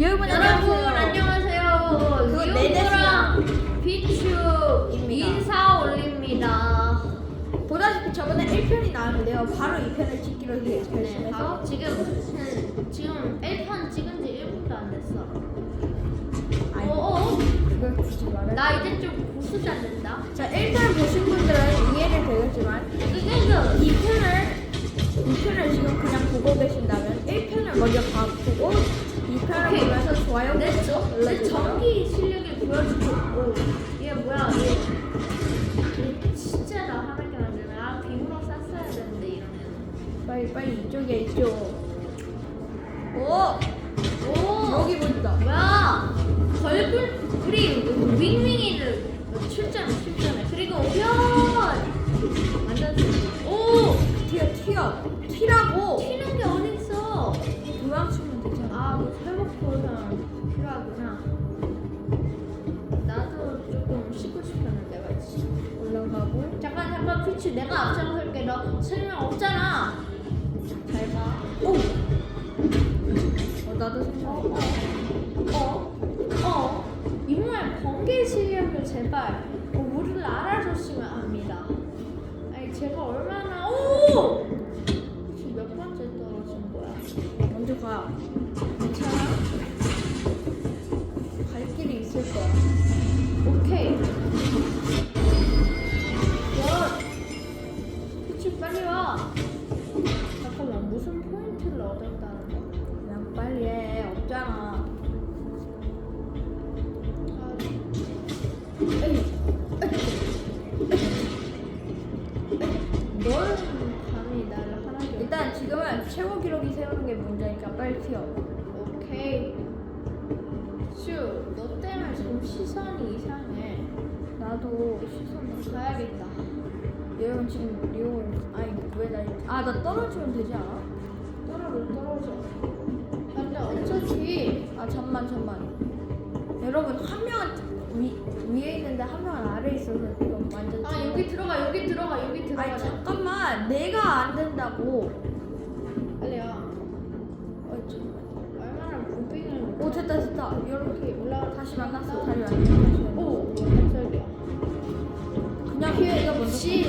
여러분 여러분 안녕하세요. 안녕하세요. 그거 내 유부랑 비추 인사 올립니다. 보다시피 저번에 1편이 나왔는데요. 바로 2편을 찍기로 해- 네, 결심해서 바로 지금 한- 지금 1편 찍은 지 1분도 안 됐어. 아니, 어, 그걸 굳이 어, 말해. 나 이제 좀 구수자 된다. 자 1편 보신 분들은 이해를 되겠지만 이게는 2편을 2편을 지금 그냥 보고 계신다면 1편을 먼저 봐- 보고 2편을 좋아요 내, 저, 내 눌러주세요. 전기 실력을 보여주고 이게 뭐야 이게, 이게 진짜 나 하나게 만드네. 아 비누로 쌌어야 되는데 이러면. 빨리 빨리 이쪽에 이쪽. 오 오 여기 보인다. 뭐야? 걸굴 우리 윙윙이를 출전 출전 앞장설게. 너 설명 없잖아. 잘 봐. 오. 어 나도 생각. 어, 어, 어, 이모의 번개 실력을 제발 어, 우리를 알아줬으면 합니다. 아니 제가 얼마나 오 지금 몇 번째 떨어진 거야? 먼저 가. 시선이 이상해. 나도 시선 가야겠다. 여러분 지금 리오 아니 왜나아나 떨어지면 되지 않아? 떨어져, 떨어져. 근데 어차피 아 잠만 잠만. 여러분 한 명은 위 위에 있는데 한 명은 아래 에 있어서 이거 완전. 아 여기 들어가, 여기 들어가, 여기 들어가. 아니 잠깐만 내가 안 된다고. 빨리 와. 어 잠깐. 오 됐다 됐다. 이렇게 올라가 다시 만났어 다리 완전 다시 만났어. 오, 깜짝이야. 그냥 피해가 먼저. 시.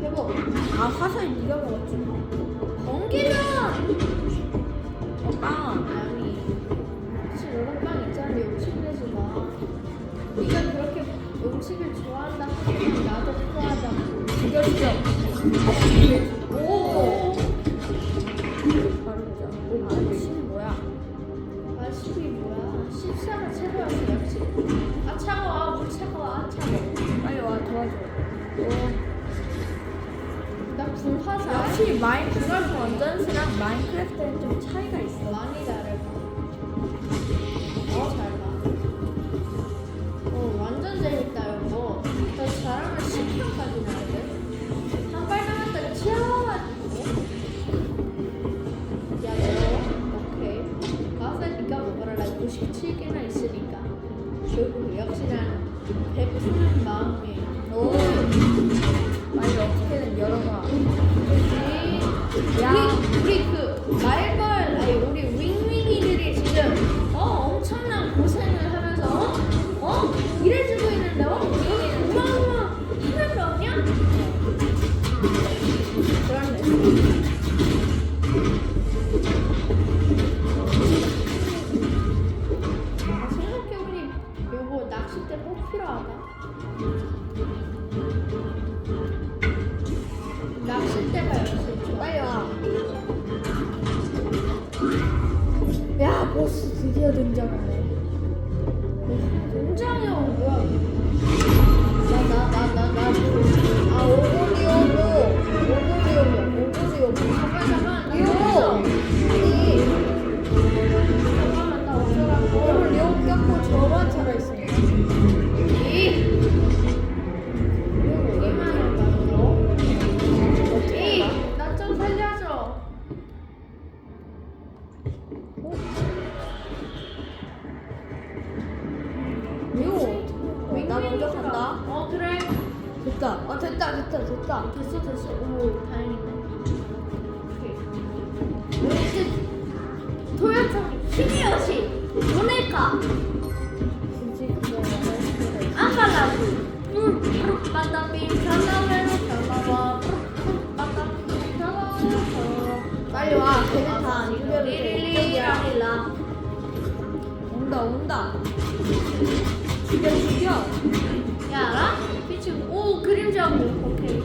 회복. 아 화살 네가 먹었지. 마인크래프트 원전스랑 마인크래프트는 좀 차이가 있어. 많이 다르다. 어, 잘 봐. 어, 완전 재밌다, 이거. 너 잘하면 10편까지 나 우리, 야. 우 드디어 등장 됐다 됐다 됐다. 됐어 됐어. 오 다행이네 역시 도요타 히데요시. 모네카. 안갈라고 응. 빠따삐 전화벨로 전화와. 빠따삐 전화벨로 빨리 와. 걔네 다 리리리리라. 온다 온다. 죽여 죽여. 야 알아? 그림자 뭐 오케이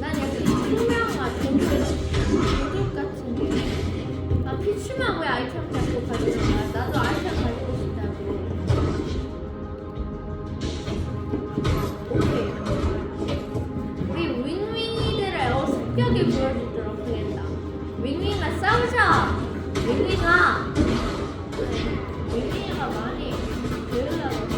난 약간 투명한 동굴 동굴 같은 게나 피치만 왜 아이템 잡고 가지는 거야 나도 아이템 가지고 싶다고. 오케이. 우리 윙윙이들의 어 습격을 보여주도록 하겠다. 윙윙아 싸우자! 윙윙아! 윙윙이가 많이 게을러가지고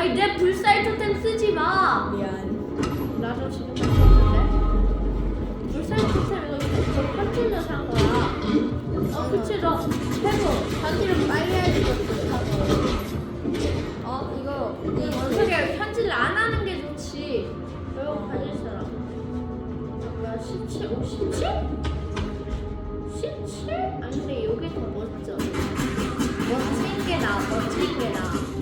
아니, 내 불살 토템 쓰지 마! 미안. 나도 지금 썼는데. 불살 토템 이거 저 편집을 산 거야. 어, 그치, 너 해보. 편지를 빨리 해야지. 어 이거 이이 원석이 편지를 안 하는 게 좋지. 이거 가질 사람. 뭐야 17? 오 17? 17? 아니 근데 여기 더 멋져. 멋진 게 나, 멋진 게 나.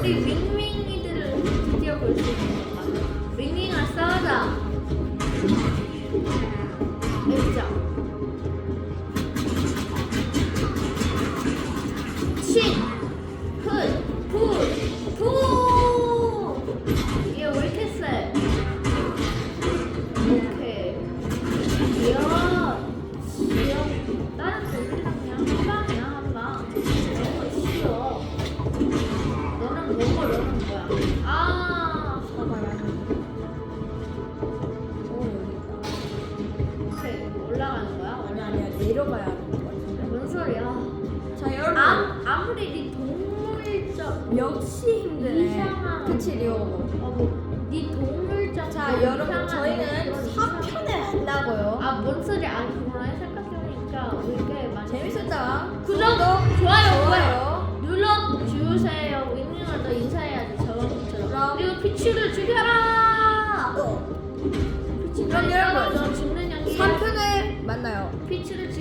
우리 윙윙이들을 드디어 볼 수 있는 것 같아. 윙윙아 싸우자. 해보자. 신, 훈, 부, 부. 이게 왜 이렇게 세? 오케이. 이야, 지연. 다른 애들이 가야 뭔 소리야? 자 여러분 아, 아무리 네 동물적 역시 이상한- 그치 리오. 어, 뭐. 네 동물적 자 여러분 저희는 4편에 만나고요. 아뭔 소리야 아, 그만해 생각해보니까 되게 많이 재밌었다. 구독 좋아요 좋아요 좋아요. 눌러주세요 윙윙아 너 인사해야지 저처럼 그리고 피치를 죽여라 어. 그럼 여러분, 죽는 양이 3편에 만나요. 피치를 죽